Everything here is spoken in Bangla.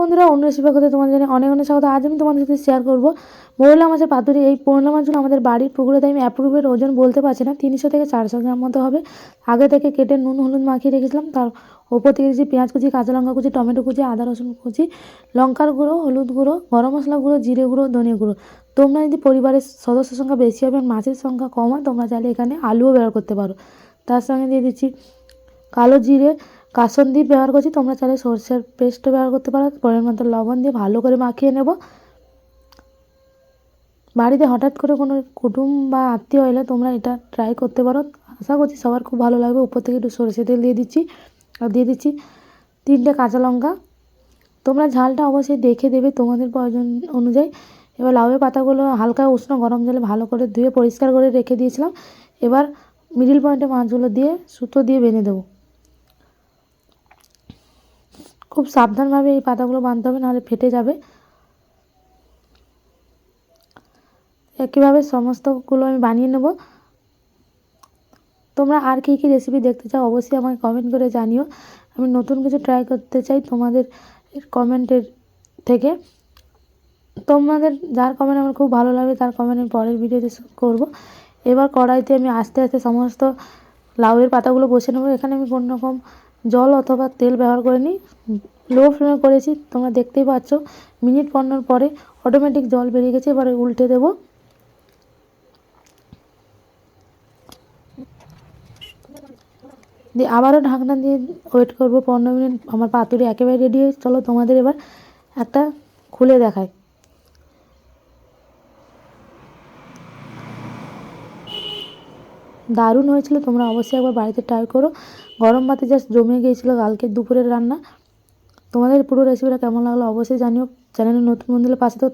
বন্ধুরা, অন্য রেসিপি করতে তোমাদের জানি অনেক অনেক স্বাগত। আজ আমি তোমাদের সাথে শেয়ার করব মৌরলা মাছের পাতুরি। এই পৌরলা মাছগুলো আমাদের বাড়ির পুকুরেতে আমি অ্যাপ্রুভের ওজন বলতে পারছি না। তিনশো থেকে চারশো গ্রাম মতো হবে। আগে থেকে কেটে নুন, হলুদ মাখিয়ে রেখেছিলাম। তার ওপর থেকে দিয়েছি পেঁয়াজ কুচি, কাঁচা লঙ্কা কুচি, টমেটো কুচি, আদা রসুন কুচি, লঙ্কার গুঁড়ো, হলুদ গুঁড়ো, গরম মশলা গুঁড়ো, জিরে গুঁড়ো ধনে গুঁড়ো। তোমরা যদি পরিবারের সদস্যের সংখ্যা বেশি হবে, মাছের সংখ্যা কম হয়, তোমরা চাইলে এখানে আলুও ব্যবহার করতে পারো। তার সঙ্গে দিয়ে দিচ্ছি কালো জিরে কাসন্দি ব্যবহার করছি, তোমরা চাইলে সরষের পেস্টও ব্যবহার করতে পারো। পরের মতো লবণ দিয়ে ভালো করে মাখিয়ে নেব। বাড়িতে হঠাৎ করে কোনো কুটুম বা আত্মীয় এলে তোমরা এটা ট্রাই করতে পারো। আশা করছি সবার খুব ভালো লাগবে। উপর থেকে একটু সরষে তেল দিয়ে দিচ্ছি, আর দিয়ে দিচ্ছি তিনটে কাঁচা লঙ্কা। তোমরা ঝালটা অবশ্যই দেখে দেবে তোমাদের প্রয়োজন অনুযায়ী। এবার লাউয়ের পাতাগুলো হালকা উষ্ণ গরম জলে ভালো করে ধুয়ে পরিষ্কার করে রেখে দিয়েছিলাম। এবার মিডিল পয়েন্টে মাছগুলো দিয়ে সুতো দিয়ে বেঁধে দেবো। খুব সাবধানভাবে এই পাতাগুলো বাঁধতে হবে, নাহলে ফেটে যাবে। একইভাবে সমস্তগুলো আমি বানিয়ে নেব। তোমরা আর কী কী রেসিপি দেখতে চাও অবশ্যই আমাকে কমেন্ট করে জানিও। আমি নতুন কিছু ট্রাই করতে চাই তোমাদের কমেন্টের থেকে। তোমাদের, যার কমেন্ট আমার খুব ভালো লাগবে, তার কমেন্ট আমি পরের ভিডিওতে করব। এবার কড়াইতে আমি আস্তে আস্তে সমস্ত লাউয়ের পাতাগুলো বসে নেব। এখানে আমি কোনো রকম জল অথবা তেল ব্যবহার করে নিই। লো ফ্লেমে করেছি, তোমরা দেখতেই পাচ্ছ। মিনিট পনেরোর পরে অটোমেটিক জল বেরিয়ে গেছে, এবারে উল্টে দেবো। দিয়ে আবারও ঢাকনা দিয়ে ওয়েট করব পনেরো মিনিট, আমার পাতুরি একেবারে রেডি হয়ে চলো তোমাদের এবার একটা খুলে দেখায় দারুণ হয়েছিল। তোমরা অবশ্যই একবার বাড়িতে ট্রাই করো। গরম ভাতে জাস্ট জমে গিয়েছিল কালকে দুপুরের রান্না। তোমাদের পুরো রেসিপিটা কেমন লাগল অবশ্যই জানিও। চ্যানেলের নতুন বন্ধুদের পাশে তো